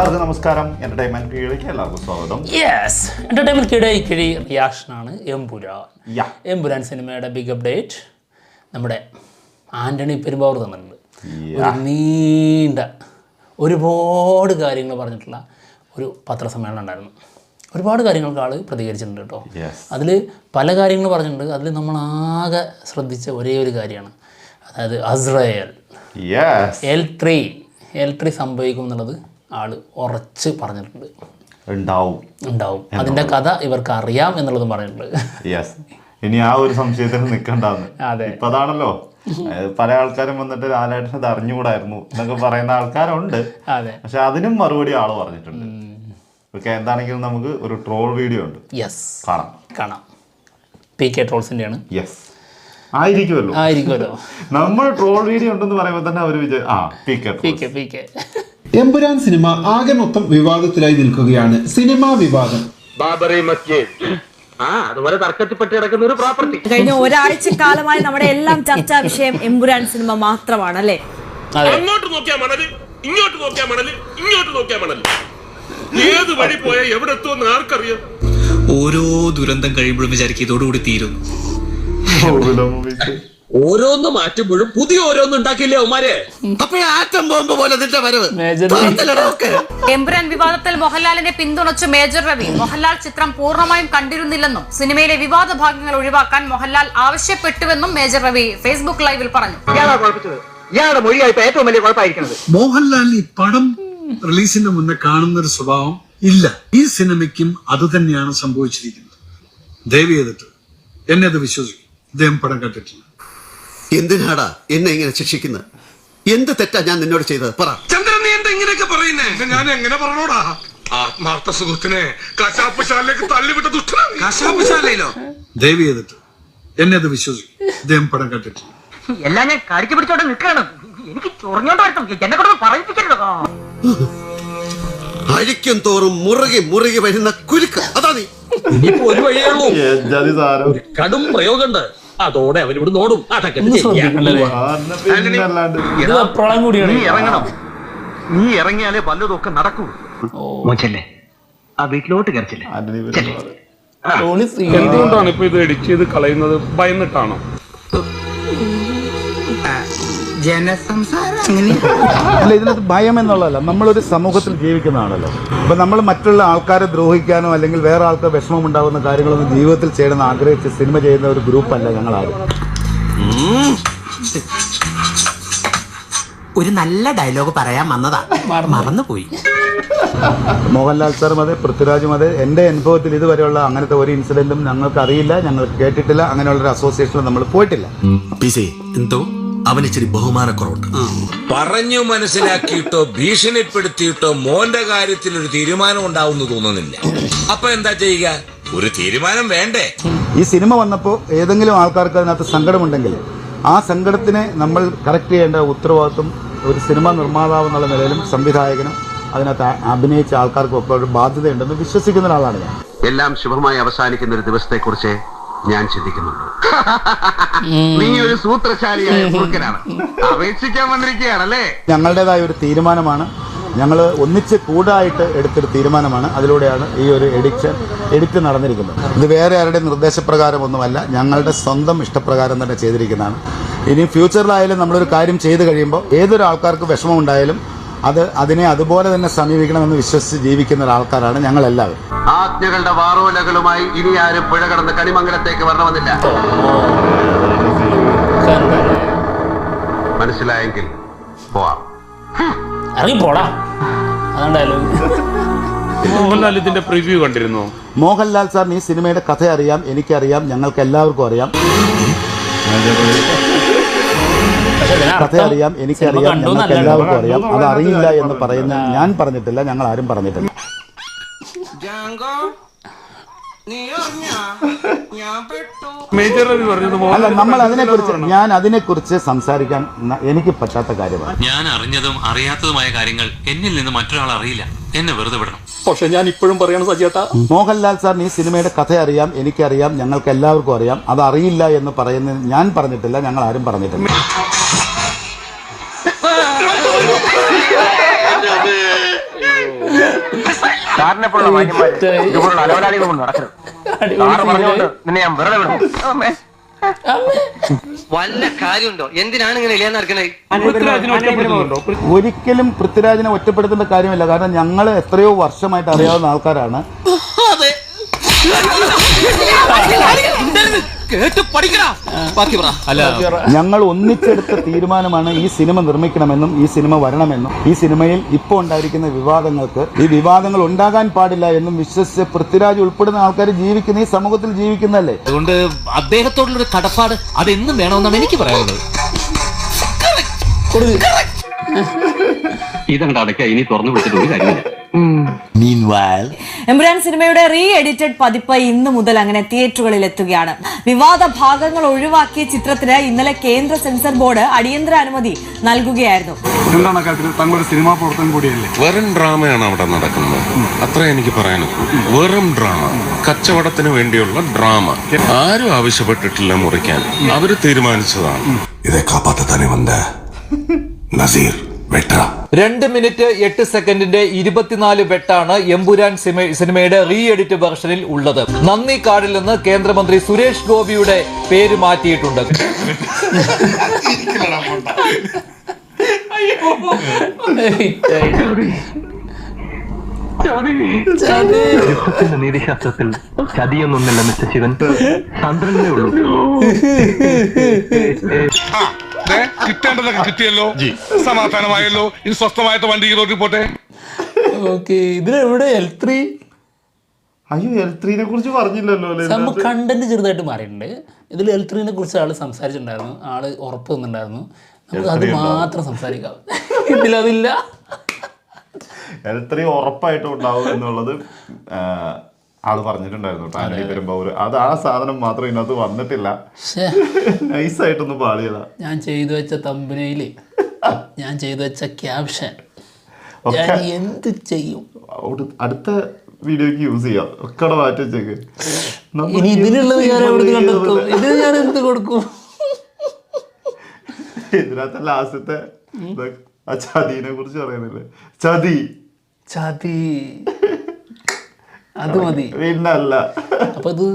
എല്ലാവർക്കും നമസ്കാരം. എന്റർടൈൻമെന്റ് കീഴിലേക്ക് എല്ലാവർക്കും സ്വാഗതം. യെസ് എന്റർടൈൻമെന്റ് കീഴേ കിഴി റിയാക്ഷനാണ് ആണ് എംപുരാൻ എംപുരാൻ സിനിമയുടെ ബിഗ് അപ്ഡേറ്റ് നമ്മുടെ ആന്റണി പെരുമ്പാവൂർ തന്നിട്ടുണ്ട് ഒരു നീണ്ട ഒരുപാട് കാര്യങ്ങൾ പറഞ്ഞിട്ടുള്ള ഒരു പത്രസമ്മേളനം ഉണ്ടായിരുന്നു. ഒരുപാട് കാര്യങ്ങൾക്ക് ആൾ പ്രതികരിച്ചിട്ടുണ്ട് കേട്ടോ. അതിൽ പല കാര്യങ്ങൾ പറഞ്ഞിട്ടുണ്ട്. അതിൽ നമ്മൾ ആകെ ശ്രദ്ധിച്ച ഒരേ ഒരു കാര്യമാണ്. അതായത് Azrael. L three L three സംഭവിക്കും എന്നുള്ളത് ആൾ ഉറച്ച് പറഞ്ഞിട്ടുണ്ട്. ഉണ്ടാവും. ഉണ്ടാവും. അതിന്റെ കഥ ഇവർക്ക് അറിയാം എന്നുള്ളതും പറഞ്ഞിട്ടുണ്ട്. യെസ് ഇനി ആ ഒരു സംശയത്തിന് നിൽക്കണ്ടെന്ന്. അതെ. ഇപ്പൊ അതാണല്ലോ പല ആൾക്കാരും വന്നിട്ട് ലാലേട്ടൻ ഇത് അറിഞ്ഞുകൂടായിരുന്നു എന്നൊക്കെ പറയുന്ന ആൾക്കാരുണ്ട്. പക്ഷെ അതിനും മറുപടി ആൾ പറഞ്ഞിട്ടുണ്ട്. ഓക്കെ എന്താണെങ്കിലും നമുക്ക് ഒരു ട്രോൾ വീഡിയോ ഉണ്ട്. യെസ് കാണാം. കാണാം. പി കെ ട്രോൾസിന്റെയാണ് യെസ് ആയിരിക്കുമല്ലോ. ആയിരിക്കുമല്ലോ. നമ്മൾ ട്രോൾ വീഡിയോ ഉണ്ടെന്ന് പറയുമ്പോൾ തന്നെ അവർ വിജയ ആ പി പീക്കർ കെ പി കെ എമ്പുരാൻ സിനിമ ആകെ മൊത്തം വിവാദത്തിലായി നിൽക്കുകയാണ്. സിനിമാ വിവാദം. ബാബറി മസ്ജിദ്. ആ അതുപോലെ തർക്കത്തിൽപ്പെട്ട് കിടക്കുന്ന ഒരു പ്രോപ്പർട്ടി കഴിഞ്ഞ ഒരാഴ്ച കാലമായി നമ്മുടെ എല്ലാം ചർച്ചാ വിഷയം എമ്പുരാൻ സിനിമ മാത്രമാണ് അല്ലെ അങ്ങോട്ട് നോക്കിയാ മണൽ ഇങ്ങോട്ട് നോക്കിയാ മണൽ ഇങ്ങോട്ട് നോക്കിയാ മണൽ. ഏത് വഴി പോയാൽ എവിടെ എത്തുമെന്ന് ആർക്കറിയാം? ഓരോ ദുരന്തം കഴിയുമ്പോഴും വിചാരിക്കും ഇതോടുകൂടി തീരും ഓരോന്ന് മാറ്റുമ്പോഴും പുതിയ ഓരോന്ന് ഉണ്ടാക്കില്ലേ അവന്മാരെ അപ്പൊ ആറ്റം ബോംബ് പോലെ നിന്റെ വരവ്. എംബ്രൻ എമ്പുരാൻ വിവാദത്തിൽ മോഹൻലാലിനെ പിന്തുണച്ചു മേജർ രവി. മോഹൻലാൽ ചിത്രം പൂർണമായും കണ്ടിരുന്നില്ലെന്നും സിനിമയിലെ വിവാദ ഭാഗങ്ങൾ ഒഴിവാക്കാൻ മോഹൻലാൽ ആവശ്യപ്പെട്ടുവെന്നും മേജർ രവി ഫേസ്ബുക്ക് ലൈവിൽ പറഞ്ഞു. ഇയാളുടെ മൊഴിയായിപ്പോ ഏറ്റവും വലിയ കുഴപ്പമായിരിക്കുന്നത് മോഹൻലാൽ ഈ പടം റിലീസിന് മുന്നേ കാണുന്ന ഒരു സ്വഭാവം ഇല്ല. ഈ സിനിമയ്ക്കും അത് തന്നെയാണ് സംഭവിച്ചിരിക്കുന്നത്. ദയവ് ചെയ്തിട്ട് എന്നെ അത് വിശ്വസിക്കും. അദ്ദേഹം പടം കണ്ടിട്ടില്ല. എന്തിനാടാ എന്നെ ഇങ്ങനെ ശിക്ഷിക്കുന്നത് എന്ത് തെറ്റാ ഞാൻ നിന്നോട് ചെയ്തത്? പറ. ചന്ദ്രൻ നീ എന്താ ഇങ്ങനെയൊക്കെ പറയുന്നേ? ഞാൻ എങ്ങനെ പറഞ്ഞോടാ? ആത്മാർത്ഥ സുഹൃത്തിനെ കശാപ്പശാലയിലേക്ക് തള്ളിവിട്ട ദുഷ്ടനാണ് കശാപ്പശാലയിലോ ദയവ് ചെയ്തിട്ട്. എന്നെ അത് വിശ്വസിക്കും. ഇദ്ദേഹം പടം കണ്ടിട്ടില്ല ഞാൻ പിടിച്ചോണ്ട് നിൽക്കണം എനിക്ക് ചൊറിഞ്ഞോണ്ട് വരണം എന്നെ കൊണ്ട് പറയിപ്പിക്കരുത് അഴിക്കും തോറും മുറുകി മുറുകി വരുന്ന കുരുക്ക്. അതാ നീ. ഇനിയിപ്പോ ഒരു വഴിയേ ഉള്ളൂ. കടും പ്രയോഗമുണ്ട് അതോടെ അവരിവിടെ നോടും അതൊക്കെ നീ ഇറങ്ങിയാലേ പലതൊക്കെ നടക്കൂ. മോച്ചല്ലേ? ആ വീട്ടിലോട്ട് കരച്ചില്ലേ എന്തുകൊണ്ടാണ് ഇപ്പൊ ഇത് എഡിറ്റ് ചെയ്ത് കളയുന്നത്? ഭയന്നിട്ടാണോ? അല്ല ഇതിനകത്ത് ഭയം എന്നുള്ളതല്ല. നമ്മളൊരു സമൂഹത്തിൽ ജീവിക്കുന്ന ജീവിക്കുന്നതാണല്ലോ. അപ്പൊ നമ്മൾ മറ്റുള്ള ആൾക്കാരെ ദ്രോഹിക്കാനോ അല്ലെങ്കിൽ വേറെ ആൾക്ക് വിഷമം ഉണ്ടാകുന്ന കാര്യങ്ങളൊന്നും ജീവിതത്തിൽ ചെയ്യണമെന്ന് ആഗ്രഹിച്ച് സിനിമ ചെയ്യുന്ന ഒരു ഗ്രൂപ്പ് ഗ്രൂപ്പല്ല ഞങ്ങളാരും. ഒരു നല്ല ഡയലോഗ് പറയാൻ വന്നതാ. മറന്നുപോയി. മോഹൻലാൽ സാറും അതെ പൃഥ്വിരാജും അതെ. എന്റെ അനുഭവത്തിൽ ഇതുവരെയുള്ള അങ്ങനത്തെ ഒരു ഇൻസിഡന്റും ഞങ്ങൾക്ക് അറിയില്ല ഞങ്ങൾ കേട്ടിട്ടില്ല അങ്ങനെയുള്ള ഒരു അസോസിയേഷനിൽ നമ്മൾ പോയിട്ടില്ല. പിസേ എന്തോ? അവന് ഇച്ചിരി ബഹുമാനക്കുറവുണ്ട്. പറഞ്ഞു മനസ്സിലാക്കിയിട്ടോ ഭീഷണിപ്പെടുത്തിയിട്ടോ മോന്റെ കാര്യത്തിൽ ഒരു തീരുമാനം ഉണ്ടാവുന്നു തോന്നുന്നില്ല. അപ്പൊ എന്താ ചെയ്യുക? ഒരു തീരുമാനം വേണ്ടേ? ഈ സിനിമ വന്നപ്പോൾ ഏതെങ്കിലും ആൾക്കാർക്ക് അതിനകത്ത് സങ്കടമുണ്ടെങ്കിൽ ആ സങ്കടത്തിനെ നമ്മൾ കറക്റ്റ് ചെയ്യേണ്ട ഉത്തരവാദിത്വം ഒരു സിനിമ നിർമ്മാതാവ് എന്നുള്ള നിലയിലും സംവിധായകനും അതിനകത്ത് അഭിനയിച്ച ആൾക്കാർക്കും ഒക്കെ ഒരു ബാധ്യതയുണ്ടെന്ന് വിശ്വസിക്കുന്ന ഒരാളാണ് ഞാൻ. എല്ലാം ശുഭമായി അവസാനിക്കുന്ന ഒരു ദിവസത്തെ കുറിച്ച് ഞാൻ ചിന്തിക്കുന്നുണ്ട്. നീ ഒരു സൂത്രശാലിയായ മൂർഖനാണ് അപേക്ഷിക്കാൻ വന്നിരിക്കുകയാണല്ലേ? ഞങ്ങളുടേതായ ഒരു തീരുമാനമാണ്. ഞങ്ങൾ ഒന്നിച്ച് കൂടായിട്ട് എടുത്തൊരു തീരുമാനമാണ്. അതിലൂടെയാണ് ഈ ഒരു എഡിക്ഷൻ എഡിറ്റ് നടന്നിരിക്കുന്നത്. ഇത് വേറെ ആരുടെ നിർദ്ദേശപ്രകാരമൊന്നുമല്ല. ഞങ്ങളുടെ സ്വന്തം ഇഷ്ടപ്രകാരം തന്നെ ചെയ്തിരിക്കുന്നതാണ്. ഇനി ഫ്യൂച്ചറിലായാലും നമ്മളൊരു കാര്യം ചെയ്തു കഴിയുമ്പോൾ ഏതൊരു ആൾക്കാർക്ക് വിഷമം ഉണ്ടായാലും അത് അതിനെ അതുപോലെ തന്നെ സമീപിക്കണമെന്ന് വിശ്വസിച്ച് ജീവിക്കുന്ന ഒരാൾക്കാരാണ് ഞങ്ങളെല്ലാവരും. ആജ്ഞകളുടെ വാറോലകളുമായി ഇനി ആരും പുഴ കടന്ന് കണിമംഗലത്തേക്ക് വരണമെന്നില്ല. മനസ്സിലായെങ്കിൽ പോവാം. ഇറങ്ങി പോടാ മോഹൻലാൽ ഇതിന്റെ പ്രിവ്യൂ കണ്ടിരുന്നു? മോഹൻലാൽ സാറിന് ഈ സിനിമയുടെ കഥ അറിയാം എനിക്കറിയാം ഞങ്ങൾക്ക് എല്ലാവർക്കും അറിയാം കഥ അറിയാം എനിക്കറിയാം ഞങ്ങൾക്ക് എല്ലാവർക്കും അറിയാം. അത് അറിയില്ല എന്ന് പറയുന്ന ഞാൻ പറഞ്ഞിട്ടില്ല ഞങ്ങൾ ആരും പറഞ്ഞിട്ടില്ല. അല്ല നമ്മൾ അതിനെക്കുറിച്ച് ഞാൻ അതിനെക്കുറിച്ച് സംസാരിക്കാൻ എനിക്ക് പറ്റാത്ത കാര്യമാണ്. ഞാൻ അറിഞ്ഞതും അറിയാത്തതുമായ കാര്യങ്ങൾ എന്നിൽ നിന്ന് മറ്റൊരാൾ അറിയില്ല. എന്നെ വെറുതെ വിടണം. പക്ഷെ ഞാൻ ഇപ്പോഴും പറയണം സജിയേട്ടാ. മോഹൻലാൽ സാർ ഈ സിനിമയുടെ കഥ അറിയാം എനിക്കറിയാം ഞങ്ങൾക്ക് എല്ലാവർക്കും അറിയാം. അത് അറിയില്ല എന്ന് പറയുന്നത് ഞാൻ പറഞ്ഞിട്ടില്ല ഞങ്ങൾ ആരും പറഞ്ഞിട്ടില്ല. സാറിനെ പോലുള്ള മാന്യന്മാര് ഇതുപോലുള്ള അലവലാളികളൊന്നും നടക്കരുത്. സാറ് പറഞ്ഞോണ്ട് നിന്നെ ഞാൻ വെറുതെ. വല്ല കാര്യമുണ്ടോ? എന്തിനാണ് ഇങ്ങനെ ഇല്ലാന്ന് നടക്കണേ? ഒരിക്കലും പൃഥ്വിരാജിനെ ഒറ്റപ്പെടുത്തേണ്ട കാര്യമില്ല. കാരണം ഞങ്ങൾ എത്രയോ വർഷമായിട്ട് അറിയാവുന്ന ആൾക്കാരാണ്. ഞങ്ങൾ ഒന്നിച്ചെടുത്ത തീരുമാനമാണ് ഈ സിനിമ നിർമ്മിക്കണമെന്നും ഈ സിനിമ വരണമെന്നും. ഈ സിനിമയിൽ ഇപ്പോൾ ഉണ്ടായിരിക്കുന്ന വിവാദങ്ങൾക്ക് ഈ വിവാദങ്ങൾ ഉണ്ടാകാൻ പാടില്ല എന്നും വിശ്വസിച്ച് പൃഥ്വിരാജ് ഉൾപ്പെടുന്ന ആൾക്കാർ ജീവിക്കുന്ന ഈ സമൂഹത്തിൽ ജീവിക്കുന്നല്ലേ അതുകൊണ്ട് അദ്ദേഹത്തോടുള്ള ഒരു കടപ്പാട് അതെന്നും വേണമെന്നാണ് എനിക്ക് പറയാനുള്ളത്. അടയ്ക്ക ഇനി തുറന്നു വിളിച്ചിട്ട് ഒരു കാര്യമില്ല എമ്പുരാൻ സിനിമയുടെ റീ എഡിറ്റഡ് പതിപ്പ് ഇന്ന് മുതൽ അങ്ങനെ തിയേറ്ററുകളിൽ എത്തുകയാണ്. വിവാദ ഭാഗങ്ങൾ ഒഴിവാക്കിയ ചിത്രത്തിന് ഇന്നലെ കേന്ദ്ര സെൻസർ ബോർഡ് അടിയന്തര അനുമതി നൽകുകയായിരുന്നു. എന്താണ് കാര്യത്തിൽ തങ്ങളുടെ സിനിമാ പ്രവർത്തനം കൂടിയല്ലേ? വെറും ഡ്രാമയാണ് അവിടെ നടക്കുന്നത്. അത്ര എനിക്ക് പറയാനും വെറും ഡ്രാമ. കച്ചവടത്തിന് വേണ്ടിയുള്ള ഡ്രാമ. ആരും ആവശ്യപ്പെട്ടിട്ടില്ല മുറിക്കാൻ. അവർ തീരുമാനിച്ചതാണ്. ഇതേ കാപ്പാത്ത തന്നെ വന്ന. നസീർ വെട്ട. രണ്ട് മിനിറ്റ് എട്ട് സെക്കൻഡിന്റെ ഇരുപത്തിനാല് വെട്ടാണ് എമ്പുരാൻ സിനിമയുടെ റീ എഡിറ്റ് വെർഷനിൽ ഉള്ളത്. നന്ദി കാർഡിൽ നിന്ന് കേന്ദ്രമന്ത്രി സുരേഷ് ഗോപിയുടെ പേര് മാറ്റിയിട്ടുണ്ട്. നീതിശാസ്ത്രത്തിൽ ചതിയൊന്നുമില്ല മിസ്റ്റർ ശിവൻ. തന്ത്രങ്ങളേ ഉള്ളൂ. കിട്ടേണ്ടതൊക്കെ കിട്ടിയല്ലോ. സമാധാനമായല്ലോ. ഇനി സ്വസ്ഥമായിട്ട് വണ്ടി ഈ റോഡിൽ പോട്ടെ. ഓക്കെ ഇതിലെവിടെ എൽ ത്രീ അയ്യോ എൽ ത്രീനെ കുറിച്ച് പറഞ്ഞില്ലല്ലോ നമുക്ക് കണ്ടന്റ് ചെറുതായിട്ട് മാറിയിട്ടുണ്ട്. ഇതിൽ എൽ ത്രീനെ കുറിച്ച് ആൾ സംസാരിച്ചിട്ടുണ്ടായിരുന്നു. ആൾ ഉറപ്പ് തന്നിട്ടുണ്ടായിരുന്നു. നമുക്ക് അത് മാത്രം സംസാരിക്കാം. ഇതിലതില്ല എൽ ത്രീ ഉറപ്പായിട്ടും ഉണ്ടാവും എന്നുള്ളത് ആൾ പറഞ്ഞിട്ടുണ്ടായിരുന്നു കേട്ടോ. ആന്റണി പെരുമ്പാവൂര് അത് ആ സാധനം മാത്രം ഇതിനകത്ത് വന്നിട്ടില്ല. നൈസ് നൈസായിട്ടൊന്നും പാളിയതാ ഞാൻ ചെയ്തു വെച്ച തമ്പനയിൽ ഞാൻ ചെയ്തു വെച്ച ക്യാപ്ഷൻ. എന്ത് ചെയ്യും? അടുത്ത വീഡിയോക്ക് യൂസ് ചെയ്യാം. ഒക്കെ മാറ്റി വെച്ചേക്ക്. ഇനി ഇതിനുള്ളത് ഞാൻ എവിടെ ചെയ്യും കണ്ടെത്തും? ഇതിന് ഞാൻ എന്ത് കൊടുക്കും? ഇതിനകത്ത് ലാസ്റ്റത്തെ ആ ചതിനെ കുറിച്ച് പറയുന്നില്ലേ ചതി. ചതി. അത് മതി. പിന്നല്ല. അപ്പൊ ഇത്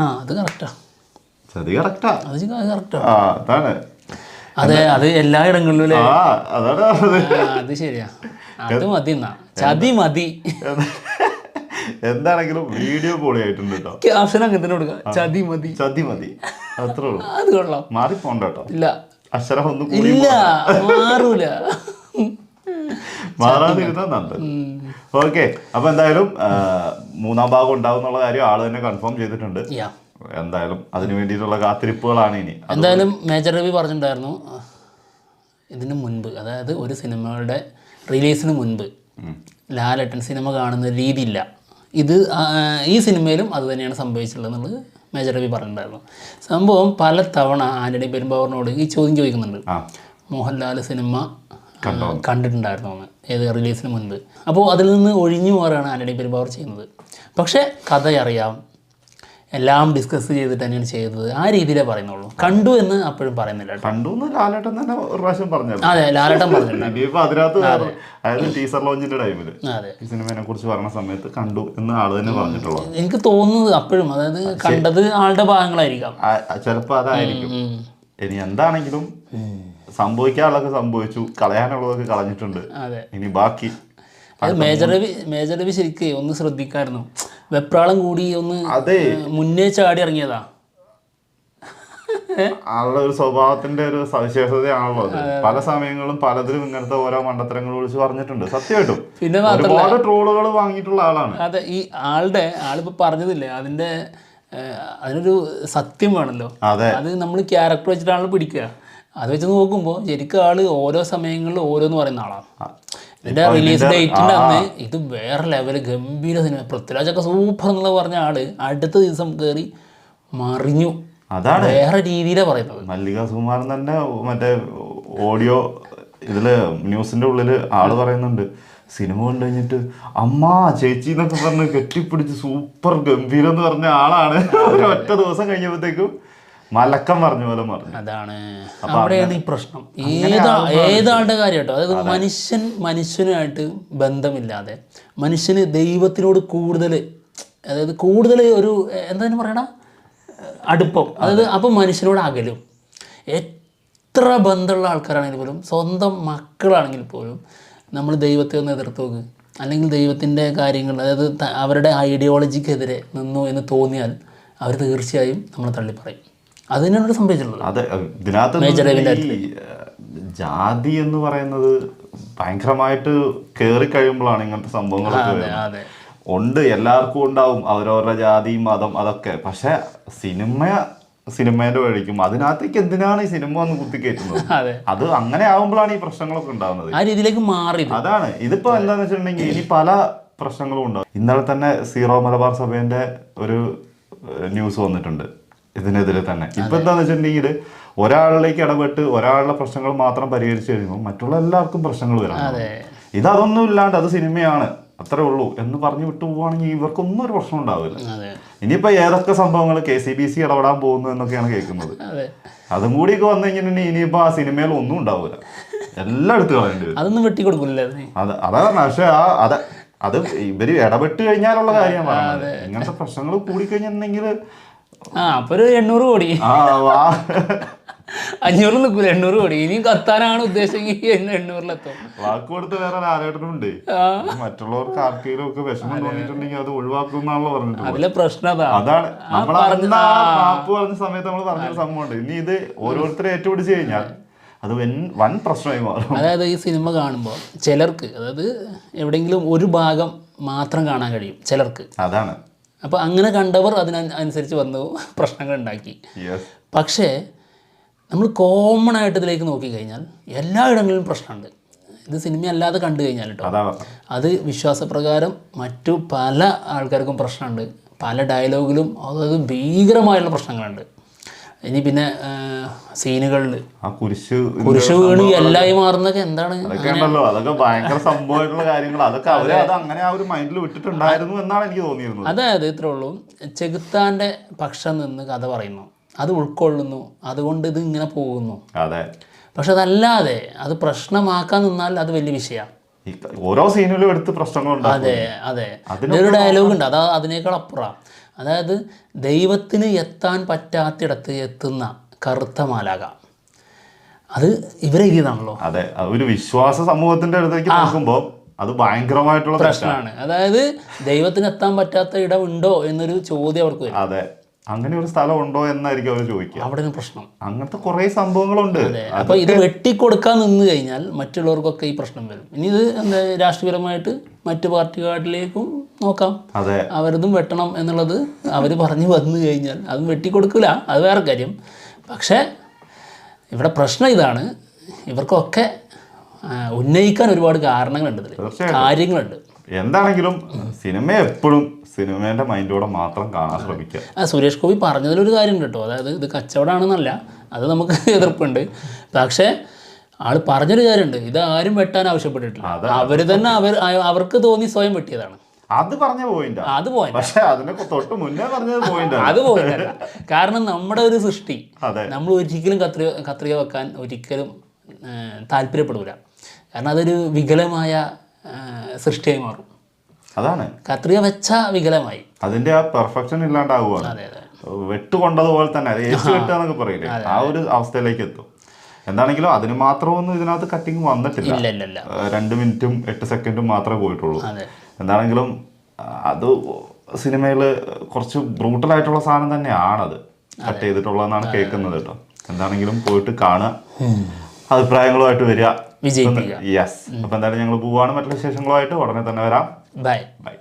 ആ അത് കറക്റ്റാ ചതി കറക്റ്റാ അത് കറക്റ്റാ ആ. അതാണ്. അതെ അത് എല്ലാ ഇടങ്ങളിലും. അത് ശരിയാ. അത് മതി എന്നാ. ചതി മതി. എന്താണെങ്കിലും വീഡിയോ പൊളിയായിട്ടുണ്ട് കേട്ടോ. ക്യാപ്ഷൻ അങ്ങനെ തന്നെ കൊടുക്കാം ചതി മതി. ചതി മതി. അത്രേ ഉള്ളൂ. അത് കൊള്ളാം. മാറിപ്പോണ്ട കേട്ടോ. ഇല്ല. അക്ഷരം ഒന്നും ഇല്ല മാറൂല. മാറാതിരുന്ന നല്ലത്. ഓക്കെ അപ്പൊ എന്തായാലും മൂന്നാം ഭാഗം ഉണ്ടാവും എന്നുള്ള കാര്യം ആൾ തന്നെ കൺഫേം ചെയ്തിട്ടുണ്ട്. എന്തായാലും അതിനു വേണ്ടിയിട്ടുള്ള കാത്തിരിപ്പുകളാണ് ഇനി. എന്തായാലും മേജർ രവി പറഞ്ഞിട്ടുണ്ടായിരുന്നു ഇതിന് മുൻപ് അതായത് ഒരു സിനിമയുടെ റിലീസിന് മുൻപ് ലാലട്ടൻ സിനിമ കാണുന്ന രീതിയില്ല. ഇത് ഈ സിനിമയിലും അത് തന്നെയാണ് സംഭവിച്ചിട്ടുള്ളത് എന്നുള്ളത് മേജർ രവി പറഞ്ഞിട്ടുണ്ടായിരുന്നു. സംഭവം പല തവണ ആന്റണി പെരുമ്പാവൂറിനോട് ഈ ചോദ്യം ചോദിക്കുന്നുണ്ട്. മോഹൻലാൽ സിനിമ കണ്ടിട്ടുണ്ടായിരുന്നു എന്ന് ഏത് റിലീസിന് മുൻപ്. അപ്പോൾ അതിൽ നിന്ന് ഒഴിഞ്ഞു മാറുകയാണ് ആന്റണി പെരുമ്പാവൂർ ചെയ്യുന്നത്. പക്ഷേ കഥ അറിയാം എല്ലാം ഡിസ്കസ് ചെയ്തിട്ട് തന്നെയാണ് ചെയ്തത് ആ രീതിയിലേ പറയുന്നുള്ളൂ. കണ്ടു എന്ന് അപ്പോഴും പറയുന്നില്ല കണ്ടു എന്ന് ലാലേട്ടൻ തന്നെ ഒരു പ്രാവശ്യം പറഞ്ഞു അതെ ലാലേട്ടൻ പറഞ്ഞിട്ടുണ്ട്. അതിനകത്ത് അതായത് ടീസർ ലോഞ്ചിന്റെ ഈ സിനിമയെ കുറിച്ച് പറഞ്ഞ സമയത്ത് കണ്ടു എന്ന് ആൾ തന്നെ പറഞ്ഞിട്ടുള്ളൂ എനിക്ക് തോന്നുന്നത് അപ്പോഴും അതായത് കണ്ടത് ആളുടെ ഭാഗങ്ങളായിരിക്കാം. ചിലപ്പോ അതായിരിക്കും. ഇനി എന്താണെങ്കിലും സംഭവിക്കാനുള്ളതൊക്കെ സംഭവിച്ചു കളയാനുള്ളതൊക്കെ കളഞ്ഞിട്ടുണ്ട്. ഇനി ബാക്കി മേജർ മേജർ ശരിക്ക് ഒന്ന് ശ്രദ്ധിക്കായിരുന്നു. വെപ്രാളം കൂടി ഒന്ന് അതെ. മുന്നേ ചാടി ഇറങ്ങിയതാ. ആളുടെ ഒരു സ്വഭാവത്തിന്റെ ഒരു സവിശേഷതയാണല്ലോ അത്. പല സമയങ്ങളും പലതിലും ഇങ്ങനത്തെ ഓരോ മണ്ടത്തരങ്ങൾ വിളിച്ച് പറഞ്ഞിട്ടുണ്ട്. സത്യമായിട്ടും. പിന്നെ ഒരുപാട് ട്രോളുകൾ വാങ്ങിയിട്ടുള്ള ആളാണ്. അതെ ഈ ആളുടെ ആളിപ്പോ പറഞ്ഞതില്ലേ അതിന്റെ അതിനൊരു സത്യം വേണമല്ലോ അതെ. അത് നമ്മൾ ക്യാരക്ടർ വെച്ചിട്ടാണല്ലോ പിടിക്കുക. അത് വെച്ച് നോക്കുമ്പോൾ ശരിക്കും ആൾ ഓരോ സമയങ്ങളിൽ ഓരോന്ന് പറയുന്ന ആളാണ്. ഇതിന്റെ റിലീസ് ഡേറ്റിന്റെ അന്ന് ഇത് വേറെ ലെവൽ ഗംഭീര സിനിമ പൃഥ്വിരാജൊക്കെ സൂപ്പർ എന്നുള്ള പറഞ്ഞ ആൾ അടുത്ത ദിവസം കയറി മറിഞ്ഞു. അതാണ്. വേറെ രീതിയിലാണ് പറയുന്നത്. മല്ലിക സുകുമാരൻ തന്നെ മറ്റേ ഓഡിയോ ഇതിൽ ന്യൂസിന്റെ ഉള്ളിൽ ആൾ പറയുന്നുണ്ട് സിനിമ കണ്ടു കഴിഞ്ഞിട്ട് അമ്മ ചേച്ചി എന്നൊക്കെ പറഞ്ഞ് കെട്ടിപ്പിടിച്ച് സൂപ്പർ ഗംഭീരം എന്ന് പറഞ്ഞ ആളാണ്. ഒരു ഒറ്റ ദിവസം കഴിഞ്ഞപ്പോഴത്തേക്കും മലക്കം പറഞ്ഞ പോലെ പറഞ്ഞു അതാണ്. അവിടെയാണ് ഈ പ്രശ്നം. ഏതാ ഏതാളുടെ കാര്യം കേട്ടോ അതായത് മനുഷ്യൻ മനുഷ്യനുമായിട്ട് ബന്ധമില്ലാതെ മനുഷ്യന് ദൈവത്തിനോട് കൂടുതൽ അതായത് കൂടുതൽ ഒരു എന്താണ് പറയണ? അടുപ്പം. അതായത് അപ്പം മനുഷ്യനോട് അകലും. എത്ര ബന്ധമുള്ള ആൾക്കാരാണെങ്കിൽ പോലും സ്വന്തം മക്കളാണെങ്കിൽ പോലും നമ്മൾ ദൈവത്തെ ഒന്ന് എതിർത്ത് നോക്ക്. അല്ലെങ്കിൽ ദൈവത്തിന്റെ കാര്യങ്ങൾ അതായത് അവരുടെ ഐഡിയോളജിക്കെതിരെ നിന്നു എന്ന് തോന്നിയാൽ അവർ തീർച്ചയായും നമ്മളെ തള്ളി പറയും അത് തന്നെയാണ് സംഭവിച്ചിട്ടുള്ളത് അതെ ഇതിനകത്ത് ജാതി എന്ന് പറയുന്നത് ഭയങ്കരമായിട്ട് കേറി കഴിയുമ്പോഴാണ് ഇങ്ങനത്തെ സംഭവങ്ങളൊക്കെ വരുന്നത്. ഉണ്ട് എല്ലാവർക്കും ഉണ്ടാവും അവരവരുടെ ജാതി മതം അതൊക്കെ. പക്ഷെ സിനിമ സിനിമേന്റെ വഴിക്കും അതിനകത്തേക്ക് എന്തിനാണ് ഈ സിനിമ ഒന്ന് കുത്തിക്കയറ്റുന്നത് അതെ. അത് അങ്ങനെ ആവുമ്പോഴാണ് ഈ പ്രശ്നങ്ങളൊക്കെ ഉണ്ടാവുന്നത്. ആ രീതിയിലേക്ക് മാറി അതാണ്. ഇതിപ്പോ എന്താന്ന് വെച്ചിട്ടുണ്ടെങ്കിൽ ഇനി പല പ്രശ്നങ്ങളും ഉണ്ടാവും ഇന്നലെ തന്നെ സീറോ മലബാർ സഭേന്റെ ഒരു ന്യൂസ് വന്നിട്ടുണ്ട്. ഇതിനെതിരെ തന്നെ. ഇപ്പൊ എന്താന്ന് വെച്ചിട്ടുണ്ടെങ്കിൽ ഒരാളിലേക്ക് ഇടപെട്ട് ഒരാളുടെ പ്രശ്നങ്ങൾ മാത്രം പരിഹരിച്ചു കഴിയുമ്പോൾ മറ്റുള്ള എല്ലാവർക്കും പ്രശ്നങ്ങൾ വരാം ഇതതൊന്നും ഇല്ലാണ്ട് അത് സിനിമയാണ്. അത്രേ ഉള്ളൂ എന്ന് പറഞ്ഞു വിട്ടു പോവുകയാണെങ്കിൽ ഇവർക്കൊന്നും ഒരു പ്രശ്നം ഉണ്ടാവില്ല. അതെ. ഇനിയിപ്പോ ഏതൊക്കെ സംഭവങ്ങൾ കെ സി ബി സി ഇടപെടാൻ പോകുന്നു എന്നൊക്കെയാണ് കേൾക്കുന്നത്. അതെ. കൂടി ഒക്കെ വന്നു കഴിഞ്ഞിട്ടുണ്ടെങ്കിൽ ഇനിയിപ്പോ ആ സിനിമയിൽ ഒന്നും ഉണ്ടാവില്ല എല്ലാം എടുത്തു കളയേണ്ടി വരും അതൊന്നും അത് അതാണ് പക്ഷെ ആ അത് അത് ഇവർ ഇടപെട്ട് കഴിഞ്ഞാലുള്ള കാര്യമാണ്. ഇങ്ങനത്തെ പ്രശ്നങ്ങൾ കൂടിക്കഴിഞ്ഞിട്ടുണ്ടെങ്കിൽ ആ അപ്പൊ ഒരു എണ്ണൂറ് കോടി. ആ വാ. അഞ്ഞൂറ് നിൽക്കൂല എണ്ണൂറ് കോടി. ഇനിയും കത്താനാണ് ഉദ്ദേശമെങ്കിൽ എണ്ണ- എണ്ണൂറിലെത്തും. വാക്ക് കൊടുത്ത് വേറെ ലാലേട്ടനുണ്ട് മറ്റുള്ളവർക്ക് ആർക്കെങ്കിലും ഒക്കെ വിഷമം തോന്നിയിട്ടുണ്ടെങ്കിൽ അത്. ഒഴിവാക്കും പറഞ്ഞിട്ട് അതിലെ പ്രശ്നം അതാണ്. നമ്മൾ. മാപ്പ് പറഞ്ഞ സമയത്ത് നമ്മൾ പറഞ്ഞൊരു സംഭവമുണ്ട്. ഇനി ഇത് ഓരോരുത്തരെ ഏറ്റുപിടിച്ച് കഴിഞ്ഞാൽ അത് വൻ വൻ പ്രശ്നമായി മാറും. അതായത് ഈ സിനിമ കാണുമ്പോൾ ചിലർക്ക് അതായത് എവിടെയെങ്കിലും ഒരു ഭാഗം മാത്രം കാണാൻ കഴിയും ചിലർക്ക്. അതാണ്. അപ്പോൾ അങ്ങനെ കണ്ടവർ അതിനനുസരിച്ച് വന്നു പ്രശ്നങ്ങൾ ഉണ്ടാക്കി. പക്ഷേ നമ്മൾ കോമൺ ആയിട്ട് ഇതിലേക്ക് നോക്കിക്കഴിഞ്ഞാൽ എല്ലായിടങ്ങളിലും പ്രശ്നമുണ്ട്. ഇത് സിനിമ അല്ലാതെ കണ്ടു കഴിഞ്ഞാൽ കേട്ടോ അത്. വിശ്വാസപ്രകാരം മറ്റു പല ആൾക്കാർക്കും പ്രശ്നമുണ്ട്. പല ഡയലോഗിലും അതായത് ഭീകരമായുള്ള പ്രശ്നങ്ങളുണ്ട്. ഇനി പിന്നെ സീനുകളിൽ ആ കുരിശ് കുരിശ് വീണ് എല്ലായി മാറുന്നൊക്കെ എന്താണ്? ഉണ്ടല്ലോ. അതൊക്കെ ഭയങ്കര സംഭവമായിട്ടുള്ള കാര്യങ്ങൾ അതൊക്കെ അവർ അത്. അങ്ങനെ ആ ഒരു മൈൻഡിൽ വിട്ടിട്ടുണ്ടായിരുന്നു എന്നാണ് എനിക്ക് തോന്നിയിരുന്നത്. അതായത് ഇത്രേ ഉള്ളൂ. ചെകുത്താന്റെ പക്ഷം നിന്ന് കഥ പറയുന്നു. അത് ഉൾക്കൊള്ളുന്നു. അതുകൊണ്ട് ഇത് ഇങ്ങനെ പോകുന്നു. അതെ. പക്ഷെ അതല്ലാതെ അത് പ്രശ്നമാക്കാൻ നിന്നാൽ അത് വലിയ വിഷയമാണ് ഓരോ സീനിലും എടുത്ത് പ്രശ്നങ്ങളുണ്ട് അതെ അതെ. ഒരു ഡയലോഗുണ്ട് ഡയലോഗ് ഉണ്ട്. അതാ അതിനേക്കാൾ അപ്പുറം. അതായത് ദൈവത്തിന് എത്താൻ പറ്റാത്തിടത്ത് എത്തുന്ന കറുത്ത മാലാക അത് ഇവരെ എഴുതിയതാണല്ലോ. അതെ ഒരു വിശ്വാസ സമൂഹത്തിന്റെ അടുത്തേക്ക് നോക്കുമ്പോൾ അത് ഭയങ്കരമായിട്ടുള്ള പ്രശ്നമാണ്. അതായത് ദൈവത്തിന് എത്താൻ പറ്റാത്ത ഇടമുണ്ടോ എന്നൊരു ചോദ്യം അവർക്ക് വരും. അതെ. അങ്ങനെ ഒരു സ്ഥലം ഉണ്ടോ എന്നായിരിക്കും അവർ ചോദിക്കുക. അവിടെ പ്രശ്നം. അങ്ങനത്തെ കുറെ സംഭവങ്ങളുണ്ട്. അപ്പൊ ഇത് വെട്ടിക്കൊടുക്കാൻ നിന്ന് കഴിഞ്ഞാൽ മറ്റുള്ളവർക്കൊക്കെ ഈ പ്രശ്നം വരും. ഇനി ഇത് എന്താ രാഷ്ട്രീയപരമായിട്ട് മറ്റു പാർട്ടികളിലേക്കും നോക്കാം. അതെ. അവരതും വെട്ടണം എന്നുള്ളത് അവർ പറഞ്ഞു വന്നു കഴിഞ്ഞാൽ അതും വെട്ടിക്കൊടുക്കില്ല അത് വേറെ കാര്യം. പക്ഷേ ഇവിടെ പ്രശ്നം ഇതാണ്. ഇവർക്കൊക്കെ ഉന്നയിക്കാൻ ഒരുപാട് കാരണങ്ങളുണ്ട് കാര്യങ്ങളുണ്ട്. എന്താണെങ്കിലും സിനിമ എപ്പോഴും സിനിമേന്റെ മൈൻഡോടെ മാത്രം കാണാൻ ശ്രമിക്കുക. ആ സുരേഷ് ഗോപി പറഞ്ഞതിലൊരു കാര്യം കേട്ടോ. അതായത് ഇത് കച്ചവടമാണെന്നല്ല അത് നമുക്ക് എതിർപ്പുണ്ട്. പക്ഷേ ആൾ പറഞ്ഞൊരു കാര്യമുണ്ട്. ഇത് ആരും വെട്ടാൻ ആവശ്യപ്പെട്ടിട്ടില്ല. അവർ തന്നെ അവർ അവർക്ക് തോന്നി സ്വയം വെട്ടിയതാണ്. അത് പറഞ്ഞ പോയിന്റ് അത് പോയിന്റ് പക്ഷേ അതിനെ തൊട്ട് മുന്നേ പറഞ്ഞത് പോയിന്റ് അത് പോയിന്റ് കാരണം നമ്മുടെ ഒരു സൃഷ്ടി. നമ്മൾ ഒരിക്കലും കത്രിക കത്രിക വെക്കാൻ ഒരിക്കലും താല്പര്യപ്പെടൂല. കാരണം അതൊരു വികലമായ സൃഷ്ടിയായി മാറും. അതാണ്. കത്രിക വെച്ച വികലമായി. അതിന്റെ ആ പെർഫെക്ഷൻ ഇല്ലാണ്ടാവുകയാണ്. വെട്ടുകൊണ്ടതുപോലെ തന്നെ ഏച്ചു വെട്ടുക എന്നൊക്കെ പറയില്ലേ? ആ ഒരു അവസ്ഥയിലേക്ക് എത്തും. എന്താണെങ്കിലും അതിന് മാത്രമൊന്നും ഇതിനകത്ത് കട്ടിങ് വന്നിട്ടില്ല. രണ്ട് മിനിറ്റും എട്ട് സെക്കൻഡും മാത്രമേ പോയിട്ടുള്ളൂ. എന്താണെങ്കിലും അത് സിനിമയിൽ കുറച്ച് ബ്രൂട്ടൽ ആയിട്ടുള്ള സാധനം തന്നെയാണത്. കട്ട് ചെയ്തിട്ടുള്ളതെന്നാണ് കേൾക്കുന്നത് കേട്ടോ. എന്താണെങ്കിലും പോയിട്ട് കാണുക. അഭിപ്രായങ്ങളുമായിട്ട് വരിക. വിജയിപ്പിക്കുക. യെസ് അപ്പൊ എന്തായാലും ഞങ്ങൾ പോവാണ്. മറ്റുള്ള വിശേഷങ്ങളുമായിട്ട് ഉടനെ തന്നെ വരാം. Bye bye